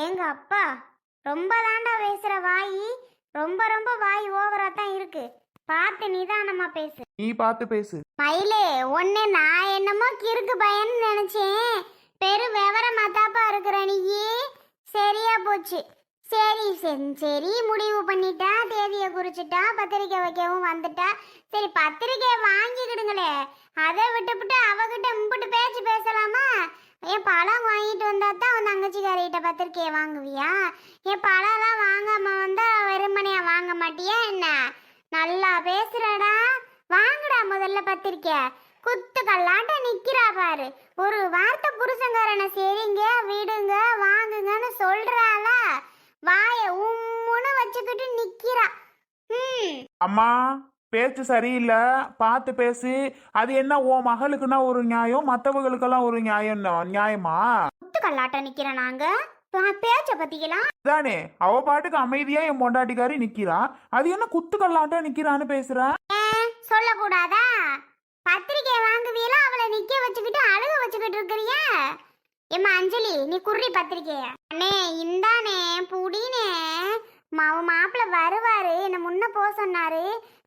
எங்க அப்பா ரொம்ப தாண்டா பேசுற வாய். ரொம்ப ரொம்ப வாய் ஓவரா தான் இருக்கு. பார்த்து நிதானமா பேசு. நீ பார்த்து பேசு. மயிலே ஒன்னு நான் என்னமோ கிறுக்கு பையன்னு நினைச்சேன். பெரு விவரமா தாப்பா இருக்கிற நீயே. சரியா போச்சு. சரி சரி சரி முடிவு பண்ணிட்டா தேதியை குறிச்சிட்டா பத்திரிக்கை வைக்கவும் வந்துட்டா. சரி பத்திரிக்கையை வாங்கிக்கிடுங்களே. அதை விட்டுவிட்டு அவகிட்ட இம்புட்டு பேச்சு பேசலாமா? ஏன் பழம் வாங்கிட்டு வந்தா தான் அவன் தங்கச்சிக்காரிகிட்ட பத்திரிக்கையை வாங்குவியா? ஏன் பழம்லாம் வாங்காம வந்தா வெறுமனையா வாங்க மாட்டியா என்ன? நல்லா பேசுறடா. வாங்குடா முதல்ல பத்திரிக்கை. குத்து கல்லாட்ட நிக்கிறா பாரு. ஒரு வார்த்தை புருஷங்காரனை சரிங்க விடுங்க வாங்குங்கன்னு சொல்றால வாய உம்முன்னு வச்சுக்கிட்டு நிக்கிறா. ம் அம்மா. பேச்சு சரியில்லை பார்த்து பேசு. அது என்ன உன் மகளுக்குன்னா ஒரு நியாயம் மற்றவங்களுக்கெல்லாம் ஒரு நியாயம் நியாயமா? குத்து கல்லாட்ட நிக்கிற நாங்க? பேச்ச பத்திக்கலாம் தானே அவ பாட்டுக்கு அமைதியா என் பொண்டாட்டிக்காரி நிக்கிறா. அது என்ன குத்து கல்லாட்டா நிக்கிறான்னு பேசுற? சொல்லக்கூடாதா? பத்திரிக்கை வாங்குவீல அவளை நிக்க வச்சுக்கிட்டு அழுக வச்சுக்கிட்டு இருக்கிறிய? ஏம்மா அஞ்சலி நீ குர்ரி பத்திரிக்கைய. அண்ணே இந்தானே புடினே. மாவு மாப்பிள்ள வருவாரு என்ன முன்ன போக சொன்னாரு.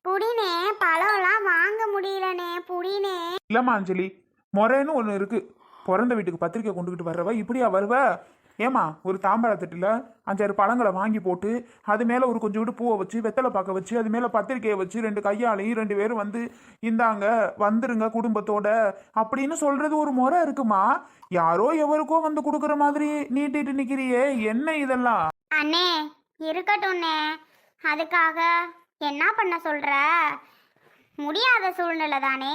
புடினே பழம்லாம் வாங்க முடியலனே புடினே. இல்லம்மா அஞ்சலி முறைன்னு ஒன்று இருக்கு. பிறந்த வீட்டுக்கு பத்திரிக்கை கொண்டுகிட்டு வர்றவ இப்படியா வருவ? ஏமா ஒரு தாம்பழத்தட்டில் அஞ்சாறு பழங்களை வாங்கி போட்டு அது மேலே ஒரு கொஞ்சோண்டு பூவை வச்சு வெத்தலை பாக்க வச்சு அது மேலே பத்திரிக்கையை வச்சு ரெண்டு கையாலையும் ரெண்டு பேரும் வந்து இந்தாங்க வந்துருங்க குடும்பத்தோட அப்படின்னு சொல்றது ஒரு முறை இருக்குமா? யாரோ எவருக்கோ வந்து கொடுக்குற மாதிரி நீட்டிட்டு நிக்கிறியே என்ன இதெல்லாம்? அண்ணே இருக்கட்டும்ண்ணே. அதுக்காக என்ன பண்ண சொல்ற? முடியாத சூழ்நிலை தானே.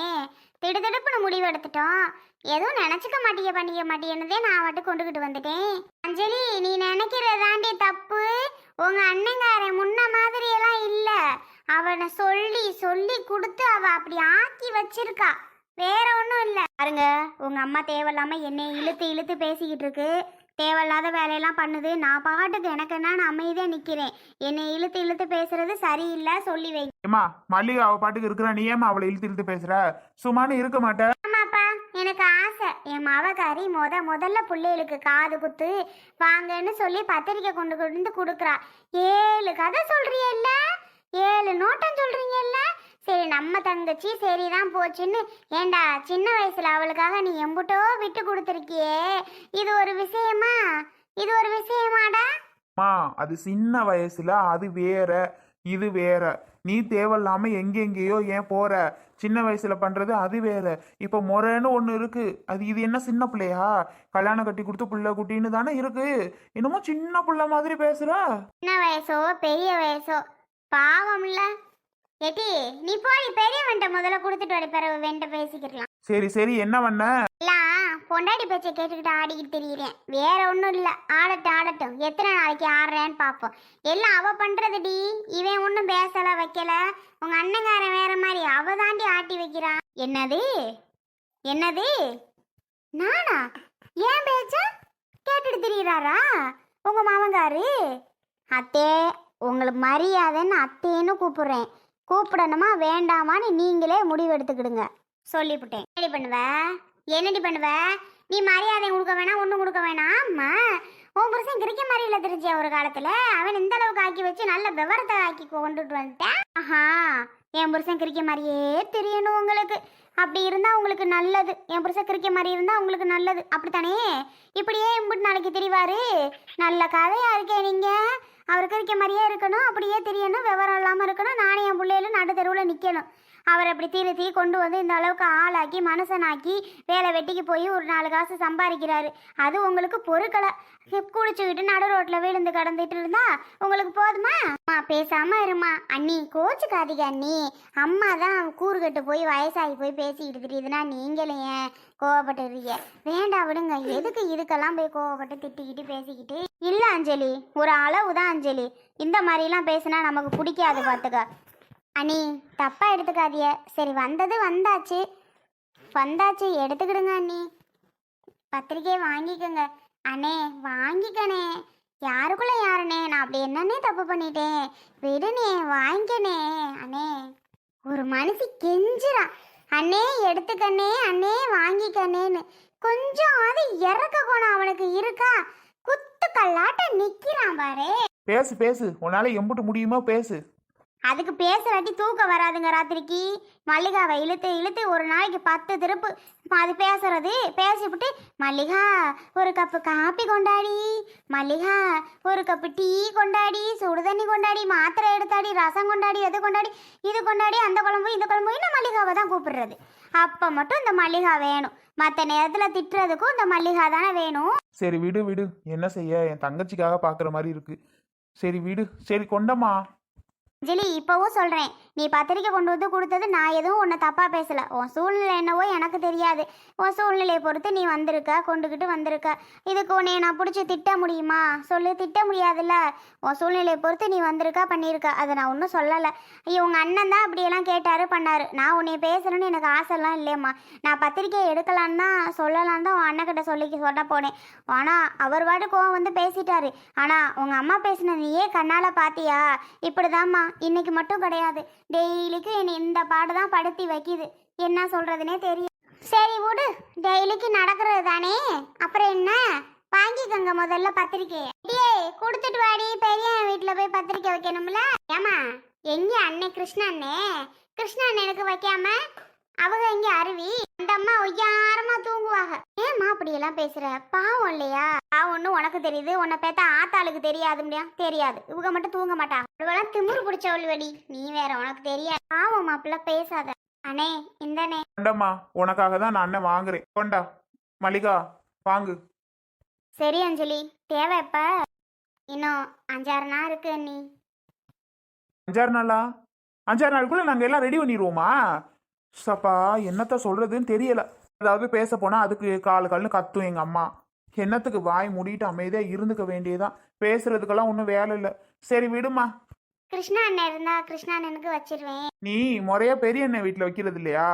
திடுதிடுப்புன்னு முடிவு எடுத்துட்டோம். எதுவும் நினச்சிக்க மாட்டிய பண்ணிக்க மாட்டியன்னதே நான் மட்டும் கொண்டுகிட்டு வந்துட்டேன். அஞ்சலி நீ நினைக்கிறதாண்டி தப்பு. உங்க அண்ணங்காரன் முன்ன மாதிரி எல்லாம் இல்ல. அவனை சொல்லி சொல்லி கொடுத்து அவ அப்படி ஆக்கி வச்சிருக்கா. வேற ஒன்றும் இல்லை. பாருங்க உங்க அம்மா தேவையில்லாம என்னை இழுத்து இழுத்து பேசிக்கிட்டு இருக்கு. தேவையில்லாத வேலையெல்லாம் பண்ணுது. நான் பாட்டுக்கு எனக்கு நான் அமைதியா நிக்கிறேன். என்னை இழுத்து இழுத்து பேசுறது சரியில்லை சொல்லி வை. ஏமா மல்லிகை அவ பாட்டுக்கு இருக்கிற நீ ஏமா அவளை இழுத்து இழுத்து பேசுற? சும்மானு இருக்க மாட்ட. ஆமாப்பா எனக்கு ஆசை. என் மவகாரி முத முதல்ல பிள்ளைகளுக்கு காது குத்து வாங்கன்னு சொல்லி பத்திரிக்கை கொண்டு கொண்டு கொடுக்குறா. ஏழு கதை சொல்றியல்ல? ஏழு நோட்டம் சொல்றீங்கல்ல சரி நம்ம தங்கச்சி சரிதான் போச்சுன்னு ஏண்டா சின்ன வயசுல அவளுக்காக நீ எம்புட்டோ விட்டு கொடுத்துருக்கியே? இது ஒரு விஷயமா? இது ஒரு விஷயமாடா? மா அது சின்ன வயசுல அது வேற இது வேற. நீ தேவையில்லாம எங்கெங்கேயோ ஏன் போற? சின்ன வயசுல பண்றது அது வேற. இப்ப முறைன்னு ஒண்ணு இருக்கு. அது இது என்ன சின்ன பிள்ளையா? கல்யாணம் கட்டி கொடுத்து புள்ள குட்டின்னு தானே இருக்கு. என்னமோ சின்ன புள்ள மாதிரி பேசுற. சின்ன வயசோ பெரிய வயசோ? பாவம்ல. ஏட்டி நீ போய் பெரியவன்ட்ட முதல்ல கொடுத்துட்டு வர பிறகு வெண்ட பேசிக்கிடலாம். சரி சரி என்ன பண்ண? எல்லாம் பொண்டாடி பேச்சை கேட்டுக்கிட்டு ஆடிக்கிட்டு தெரியுறேன். வேற ஒன்றும் இல்லை ஆடட்டும் ஆடட்டும். எத்தனை நாளைக்கு ஆடுறேன்னு பார்ப்போம் எல்லாம் அவ பண்றதுடி இவன் ஒன்றும் பேசல வைக்கல. உங்க அண்ணங்காரன் வேற மாதிரி அவ தாண்டி ஆட்டி வைக்கிறான். என்னது? என்னது? நானா? ஏன் பேச்ச? கேட்டுட்டு திரியிறாரா? உங்க மாமங்காரு அத்தே உங்களுக்கு மரியாதைன்னு அத்தேன்னு கூப்பிடுறேன். கூப்பிடணுமா வேண்டாமான்னு நீங்களே முடிவெடுத்துக்கிடுங்க சொல்லிவிட்டேன் என்னடி பண்ணுவ? என்னடி பண்ணுவ? நீ மரியாதை கொடுக்க வேணாம் ஒன்றும் கொடுக்க வேணாம். ஆமா. உன் புருஷன் கிரிக்க மாதிரி இல்லை தெரிஞ்ச ஒரு காலத்தில்? அவன் இந்த அளவுக்கு ஆக்கி வச்சு நல்ல விவரத்தை ஆக்கி கொண்டுட்டு வந்துட்டேன். ஆஹா என் புருஷன் கிரிக்க மாதிரியே தெரியணும் உங்களுக்கு. அப்படி இருந்தால் உங்களுக்கு நல்லது. என் புருஷன் கிரிக்க மாதிரி இருந்தால் உங்களுக்கு நல்லது. அப்படித்தானே? இப்படியே இம்புட்டு நாளைக்கு தெரிவாரு. நல்ல கதையா இருக்கே நீங்க. அவர் கிரிக்க மாதிரியே இருக்கணும். அப்படியே தெரியணும். விவரம் இல்லாமல் இருக்கணும். நானே என் பிள்ளைகளும் நடு தெருவில் நிற்கணும் அவர் அப்படி திருத்தி கொண்டு வந்து இந்த அளவுக்கு ஆளாக்கி மனுஷனாக்கி வேலை வெட்டிக்கு போய் ஒரு நாலு காசு சம்பாதிக்கிறாரு. அது உங்களுக்கு பொறுக்கலை. குளிச்சுக்கிட்டு நடு ரோட்டில் விழுந்து கடந்துட்டு இருந்தா உங்களுக்கு போதுமா? அம்மா பேசாம இருமா. அண்ணி கோச்சுக்காதீங்க அண்ணி. அம்மா தான் கூறுகட்டு போய் வயசாகி போய் பேசிக்கிட்டு தெரியுதுன்னா நீங்களே ஏன் கோவப்பட்டுறீங்க வேண்டாம் விடுங்க. எதுக்கு இதுக்கெல்லாம் போய் கோவப்பட்டு திட்டிக்கிட்டு பேசிக்கிட்டு? இல்லை அஞ்சலி. ஒரு அளவு தான் அஞ்சலி. இந்த மாதிரிலாம் பேசினா நமக்கு பிடிக்காது பார்த்துக்க. அண்ணி தப்பா எடுத்துக்காதிய சரி வந்தது வந்தாச்சு. வந்தாச்சு எடுத்துக்கிடுங்க அண்ணி. பத்திரிக்கையை வாங்கிக்கோங்க. அண்ணே வாங்கிக்கணே யாருக்குள்ள யாருண்ணே நான் அப்படி என்னன்னே தப்பு பண்ணிட்டேன்? விடுனே வாங்கிக்கணே அண்ணே ஒரு மனசு கெஞ்சுறா. அண்ணே எடுத்துக்கண்ணே அண்ணே வாங்கிக்கண்ணேன்னு. கொஞ்சம் அது இறக்க கோணம் அவனுக்கு இருக்கா? குத்து கல்லாட்ட நிக்கிறான் பாரு. பேசு பேசு. உன்னால எம்புட்டு முடியுமோ பேசு. அதுக்கு பேசுறாட்டி தூக்கம் வராதுங்க ராத்திரிக்கு. மல்லிகாவை இழுத்து இழுத்து ஒரு நாளைக்கு பத்து திருப்பு. அது பேசுறது பேசிவிட்டு மல்லிகா ஒரு கப்பு காப்பி கொண்டாடி. மல்லிகா ஒரு கப்பு டீ கொண்டாடி. சுடு தண்ணி கொண்டாடி. மாத்திரை எடுத்தாடி. ரசம் கொண்டாடி. அது கொண்டாடி? இது கொண்டாடி. அந்த குழம்பு இந்த குழம்பு. இன்னும் மல்லிகாவை தான் கூப்பிடுறது. அப்போ மட்டும் இந்த மல்லிகா வேணும். மற்ற நேரத்தில் திட்டுறதுக்கும் இந்த மல்லிகா தானே வேணும். சரி விடு விடு. என்ன செய்ய? என் தங்கச்சிக்காக பார்க்குற மாதிரி இருக்கு. சரி விடு. சரி கொண்டம்மா. ஜிலி இப்போவும் சொல்கிறேன் நீ பத்திரிக்கை கொண்டு வந்து கொடுத்தது நான் எதுவும் உன்னை தப்பாக பேசலை. உன் சூழ்நிலை என்னவோ எனக்கு தெரியாது. உன் சூழ்நிலையை பொறுத்து நீ வந்திருக்க கொண்டுக்கிட்டு வந்திருக்க. இதுக்கு உன்னை நான் பிடிச்சி திட்ட முடியுமா? சொல்லு திட்ட முடியாதுல்ல. உன் சூழ்நிலையை பொறுத்து நீ வந்திருக்கா பண்ணியிருக்க. அதை நான் ஒன்றும் சொல்லலை. ஐயோ உங்கள் அண்ணன் தான் அப்படியெல்லாம் கேட்டாரு பண்ணாரு. நான் உன்னை பேசணும்னு எனக்கு ஆசைலாம் இல்லையம்மா நான் பத்திரிக்கை எடுக்கலான்னு தான் சொல்லலான்னு தான் உன் அண்ணக்கிட்ட சொல்லி சொல்ல போனேன். ஆனால் அவர் பாட்டு கோவம் வந்து பேசிட்டாரு. ஆனால் உங்கள் அம்மா பேசின நீயே கண்ணால் பார்த்தியா இப்படிதாம்மா. இன்னைக்கு மட்டும் கிடையாது. டெய்லிக்கும் என்னை இந்த பாடு தான் படுத்தி வைக்குது. என்ன சொல்கிறதுனே தெரியும் சரி விடு. டெய்லிக்கு நடக்கிறது தானே? அப்புறம் என்ன? வாங்கிக்கோங்க முதல்ல பத்திரிக்கையை. டேய் கொடுத்துட்டு வாடி. பெரிய வீட்டில் போய் பத்திரிக்கை வைக்கணும்ல. ஏமா எங்க அண்ணே? கிருஷ்ண அண்ணே? கிருஷ்ண அண்ணனுக்கு வைக்காம? அவங்க எங்க அருவி அந்த அம்மா ஒய்யாரமா தூங்குவாங்க. ஏம்மா அப்படி எல்லாம் பேசுற? பாவம் இல்லையா? பாவம்னு உனக்கு தெரியுது. உன்னை பேத்தா ஆத்தாளுக்கு தெரியாது முடியா? தெரியாது. இவங்க மட்டும் தூங்க மாட்டாங்க இவெல்லாம் திமிரு பிடிச்சவள்வடி நீ வேற உனக்கு தெரியாது. பாவம் மாப்பிள்ள பேசாத. அண்ணே இந்தனே கொண்டம்மா உனக்காக தான் நான் அண்ணன் வாங்குறேன். கொண்டா. மல்லிகா வாங்கு. சரி அஞ்சலி. தேவை எப்ப? இன்னும் அஞ்சாறு நாள் இருக்கு நீ அஞ்சாறு நாளா? அஞ்சாறு நாளுக்குள்ள நாங்கள் எல்லாம் ரெடி பண்ணிடுவோமா சப்பா என்னத்த சொல்றதுன்னு தெரியல. அதாவது பேச போனா அதுக்கு கால் கால்னு கத்தும் எங்க அம்மா. என்னத்துக்கு வாய் மூடிட்டு அமைதியா இருந்துக்க வேண்டியதுதான் பேசுறதுக்கெல்லாம் ஒன்றும் வேலை இல்லை. சரி விடுமா கிருஷ்ணா அண்ணன் இருந்தா கிருஷ்ணா அண்ணனுக்கு வச்சிருவேன். நீ முறையா பெரிய அண்ணன் வீட்டில் வைக்கிறது இல்லையா?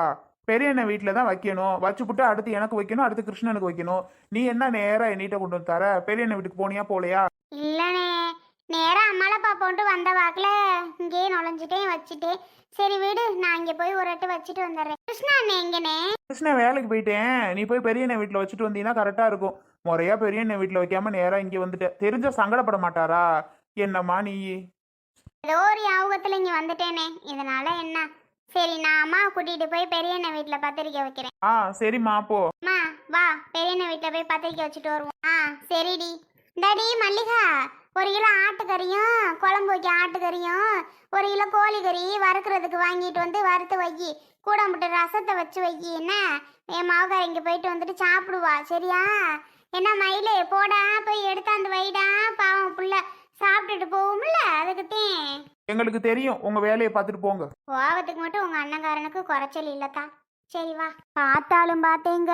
பெரிய அண்ணன் வீட்டில் தான் வைக்கணும். வச்சுப்புட்டு அடுத்து எனக்கு வைக்கணும் அடுத்து கிருஷ்ணனுக்கு வைக்கணும். நீ என்ன நேரா என்னிட்ட கொண்டு வந்து தர? பெரிய அண்ணன் வீட்டுக்கு போனியா போலையா? பாப்போன்ட்டு வந்த வாக்குல இங்கேயே நுழைஞ்சிட்டேன் வச்சுட்டேன். சரி விடு நான் இங்க போய் ஒரு எட்டு வச்சுட்டு வந்துடுறேன். கிருஷ்ணா அண்ணன் எங்கனே கிருஷ்ணன் வேலைக்கு போயிட்டேன். நீ போய் பெரிய அண்ணன் வீட்டில் வச்சுட்டு வந்தீங்கன்னா கரெக்டாக இருக்கும். முறையா பெரிய அண்ணன் வீட்டில் வைக்காம நேராக இங்கே வந்துட்ட தெரிஞ்சா சங்கடப்பட மாட்டாரா? என்னம்மா நீ? ஏதோ ஒரு யாபகத்துல இங்க வந்துட்டேனே. இதனால என்ன? சரி நான் அம்மாவை கூட்டிட்டு போய் பெரியண்ண வீட்டுல பத்திரிக்கை வைக்கிறேன். ஆ சரிம்மா போ. அம்மா வா. பெரியண்ண வீட்டுல போய் பத்திரிக்கை வச்சுட்டு வருவோம். ஆ சரிடி. இந்தாடி மல்லிகா. ஒரு கிலோ ஆட்டுக்கறியும் குழம்பு வைக்க ஆட்டுக்கறியும் ஒரு கிலோ கோழிக்கறி வறுக்கிறதுக்கு வாங்கிட்டு வந்து வறுத்து வை. கூட முட்டை ரசத்தை வச்சு வை. என்ன? என் மாவுக்கார இங்கே போயிட்டு வந்துட்டு சாப்பிடுவா. சரியா? என்ன மயிலே போடா போய் எடுத்தாந்து வைடா. பாவம் புள்ள. சாப்பிட்டுட்டு போகும்ல அதுக்குத்தேன் எங்களுக்கு தெரியும். உங்கள் வேலையை பார்த்துட்டு போங்க. கோவத்துக்கு மட்டும் உங்க அண்ணங்காரனுக்கு குறைச்சல் இல்லத்தா. சரி வா. பார்த்தாலும் பார்த்தேங்க.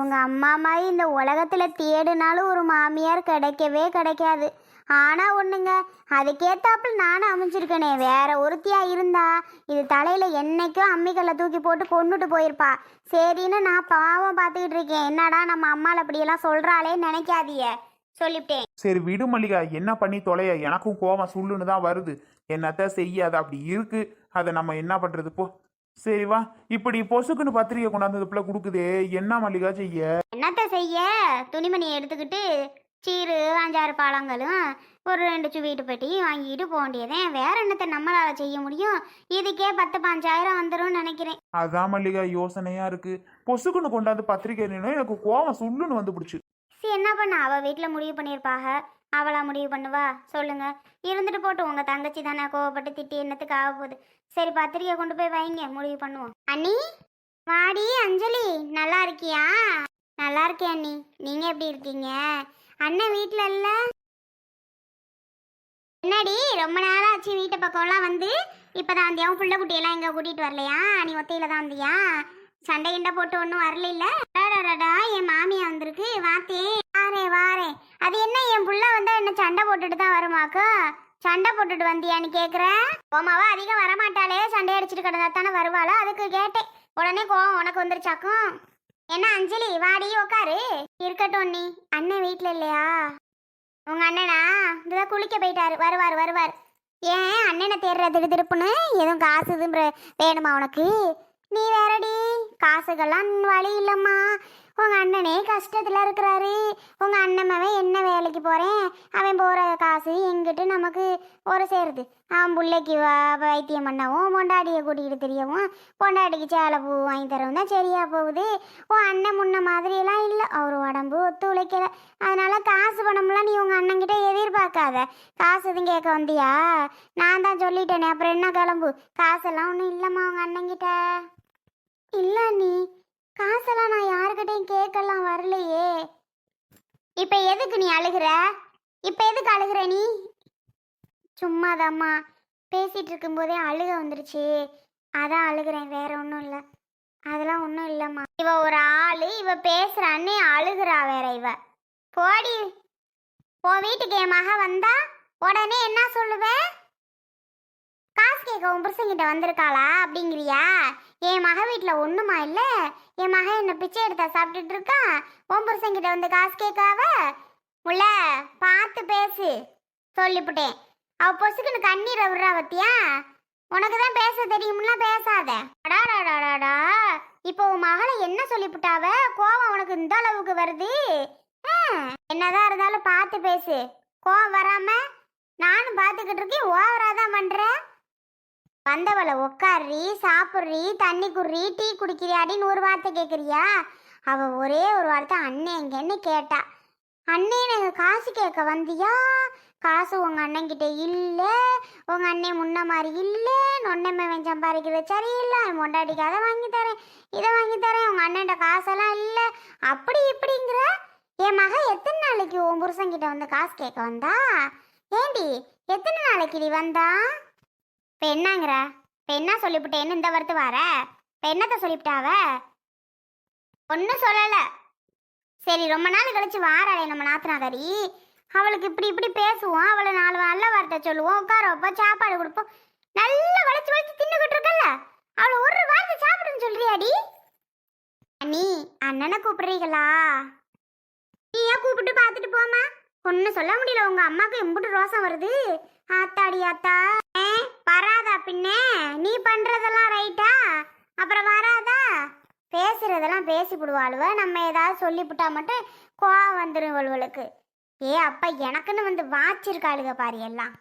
உங்கள் அம்மா மாதிரி இந்த உலகத்தில் தேடினாலும் ஒரு மாமியார் கிடைக்கவே கிடைக்காது. ஆனால் ஒன்றுங்க அதுக்கேற்றாப்புல நானும் அமைஞ்சிருக்கனே. வேற ஒருத்தியாக இருந்தா இது தலையில் என்னைக்கும் அம்மிக்கல்ல தூக்கி போட்டு கொண்டுட்டு போயிருப்பா. சரின்னு நான் பாவம் பார்த்துக்கிட்டு இருக்கேன். என்னடா நம்ம அம்மாவில் அப்படியெல்லாம் சொல்கிறாளே நினைக்காதிய சொல்லிவிட்டேன். சரி விடு மல்லிகா. என்ன பண்ணி தொலைய? எனக்கும் கோவம் சுள்ளுன்னு தான் வருது. என்னத்த செய்ய? அது அப்படி இருக்கு. அதை நம்ம என்ன பண்ணுறது போ. சரி வா. இப்படி பொசுக்குன்னு பத்திரிக்கை கொண்டாந்து பிள்ளை கொடுக்குதே. என்ன மல்லிகா செய்ய? என்னத்த செய்ய? துணிமணியை எடுத்துக்கிட்டு சீரு அஞ்சாறு பழங்களும் ஒரு ரெண்டு சுவீட்டு பெட்டியும் வாங்கிட்டு போக வேண்டியதேன் வேற என்னத்தை நம்மளால செய்ய முடியும்? இதுக்கே பத்து பாஞ்சாயிரம் வந்துடும் நினைக்கிறேன். அதான் மல்லிகா யோசனையா இருக்கு. பொசுக்குன்னு கொண்டாந்து பத்திரிக்கை எனக்கு கோவம் சுள்ளுன்னு வந்து பிடிச்சு சரி என்ன பண்ண? அவ வீட்டில் முடிவு பண்ணியிருப்பாக அவளா முடிவு பண்ணுவா? சொல்லுங்க. இருந்துட்டு போட்டு உங்க தங்கச்சி தானே கோவப்பட்டு திட்டி என்னத்துக்கு ஆக போகுது? சரி பத்திரிக்கை கொண்டு போய் வைங்க. முடிவு பண்ணுவோம். அண்ணி? வாடி அஞ்சலி. நல்லா இருக்கியா? நல்லா இருக்கேன் அண்ணி. நீங்க எப்படி இருக்கீங்க? அண்ணன் வீட்டில் இல்ல? என்னடி ரொம்ப நேரம் ஆச்சு வீட்டு பக்கம்லாம் வந்து. இப்பதான் வந்தியா? உன் புள்ள குட்டியெல்லாம் எங்க கூட்டிட்டு வரலையா? நீ ஒத்தையில தான் வந்தியா? சண்டை கிண்டை போட்டு ஒன்றும் வரல இல்ல? என் மாமியா வந்திருக்கு. வாத்தே. வாரேன் வாரேன் அது என்ன என் புள்ள வந்து என்ன சண்டை போட்டுட்டு தான் வருமாக்கா சண்டை போட்டுட்டு வந்தியான்னு கேக்குறேன் கோமாவா அதிகம் வரமாட்டாளே சண்டை அடிச்சிட்டு கிடந்தா தானே வருவாளா? அதுக்கு கேட்டேன். உடனே கோவம் உனக்கு வந்துருச்சாக்கும்? என்ன அஞ்சலி வாடி உக்காரு. இருக்கட்டும் நீ. அண்ணன் வீட்ல இல்லையா? உங்க அண்ணனா? இதுதான் குளிக்க போயிட்டாரு. வருவார் வருவார். ஏன் அண்ணனை தேடுற திடு திருப்புன்னு? எதுவும் காசு எதுவும் வேணுமா உனக்கு? நீ வேறடி. காசுக்கெல்லாம் வழி இல்லம்மா. உங்க அண்ணனே கஷ்டத்துல இருக்கிறாரு. உங்க அண்ணன் என்ன வேலைக்கு போறேன்? அவன் போற காசு எங்கிட்டு நமக்கு ஒரு சேருது. அவன் பிள்ளைக்கு வைத்தியம் பண்ணவும் பொண்டாடியை கூட்டிகிட்டு தெரியவும் பொண்டாட்டிக்கு சேலை பூ வாங்கி தரவும் தான் சரியா போகுது. உன் அண்ணன் முன்ன மாதிரியெல்லாம் இல்லை. அவர் உடம்பு ஒத்து உழைக்கல. அதனால காசு பணம்லாம் நீ உங்க அண்ணங்கிட்ட எதிர்பார்க்காத. காசு எதுவும் கேட்க வந்தியா? நான் தான் சொல்லிட்டேனே. அப்புறம் என்ன கிளம்பு? காசெல்லாம் ஒன்றும் இல்லைம்மா உங்க அண்ணங்கிட்ட இல்லை நீ காசெல்லாம் நான் யாருக்கிட்டையும் கேட்கலாம் வரலையே. இப்போ எதுக்கு நீ அழுகுற? இப்போ எதுக்கு அழுகுற நீ? சும்மாதாம்மா. பேசிட்டு இருக்கும்போதே அழுக வந்துருச்சு. அதான் அழுகுறேன். வேற ஒன்றும் இல்லை. அதெல்லாம் ஒன்றும் இல்லைம்மா. இவ ஒரு ஆளு. இவ பேசுறான்னு அழுகுறா வேற இவ. போடி. உன் வீட்டுக்கு என் மக வந்தா உடனே என்ன சொல்லுவேன் காசு கேட்க உன் புருஷங்கிட்ட வந்திருக்காளா அப்படிங்கிறியா? என் மக வீட்டில் ஒன்றுமா இல்லை? என் மகன் என்னை பிச்சை எடுத்தா சாப்பிட்டுட்டு இருக்கான் உன் புருஷங்கிட்ட வந்து காசு கேட்காவ உள்ள பார்த்து பேசு. சொல்லிவிட்டேன் அவ பொசுக்குன்னு கண்ணீரை விடுறா பத்தியா? உனக்கு தான் பேச தெரியும்ல பேசாத. அடாடாடாடாடா இப்போ உன் மகளை என்ன சொல்லிவிட்டாவ கோவம் உனக்கு இந்த அளவுக்கு வருது? ஆ, என்னதான் இருந்தாலும் பார்த்து பேசு. கோவம் வராம நானும் பார்த்துக்கிட்டு இருக்கேன் ஓவராக தான் பண்ணுறேன் வந்தவளை உக்காரி சாப்பிட்றி தண்ணி குடுறி டீ குடிக்கிறியாடின்னு ஒரு வார்த்தை கேட்குறியா அவள் ஒரே ஒரு வார்த்தை அண்ணன் எங்கன்னு கேட்டா. அண்ணே எனக்கு காசு கேட்க வந்தியா? காசு உங்கள் அண்ணன்கிட்ட இல்லை. உங்கள் அண்ணன் முன்ன மாதிரி இல்லை நொன்னம்மன் சம்பாதிக்கிறது சரியில்லை. மொண்டாடிக்கு அதை வாங்கி தரேன் இதை வாங்கி தரேன் உங்கள் அண்ணன்ட்ட காசெல்லாம் இல்லை. அப்படி இப்படிங்கிற? என் மக எத்தனை நாளைக்கு உன் புருஷங்கிட்ட வந்து காசு கேட்க வந்தா? ஏண்டி எத்தனை நாளைக்கு நீ வந்தா? இப்போ என்னங்கிற? இப்போ என்ன சொல்லிவிட்டேன்னு இந்த வரத்து வர? இப்போ என்னத்த சொல்லிவிட்டாவ ஒன்றும் சொல்லலை. சரி ரொம்ப நாள் கழிச்சு வாராளே நம்ம நாத்தனாதாரி. அவளுக்கு இப்படி இப்படி பேசுவோம். அவளை நாலு நல்ல வார்த்தை சொல்லுவோம். உட்கார வைப்போம். சாப்பாடு கொடுப்போம். நல்லா வளைச்சு வளைச்சு தின்னுக்கிட்டு இருக்கல்ல? அவளை ஒரு வார்த்தை சாப்பிடுன்னு சொல்றியாடி? அண்ணி அண்ணனை கூப்பிடுறீங்களா? நீ ஏன் கூப்பிட்டு பார்த்துட்டு போமா ஒன்றும் சொல்ல முடியல. உங்கள் அம்மாவுக்கு எம்புட்டு ரோசம் வருது. ஆத்தாடி ஆத்தா. வராதா பின்னே? நீ பண்றதெல்லாம் ரைட்டா? அப்புறம் வராதா? பேசுறதெல்லாம் பேசி விடுவாளுவ நம்ம ஏதாவது சொல்லிவிட்டா மட்டும் கோவம் வந்துடும் இவளுவளுக்கு ஏ அப்பா எனக்குன்னு வந்து வாச்சிருக்காளுக பாரு எல்லாம்.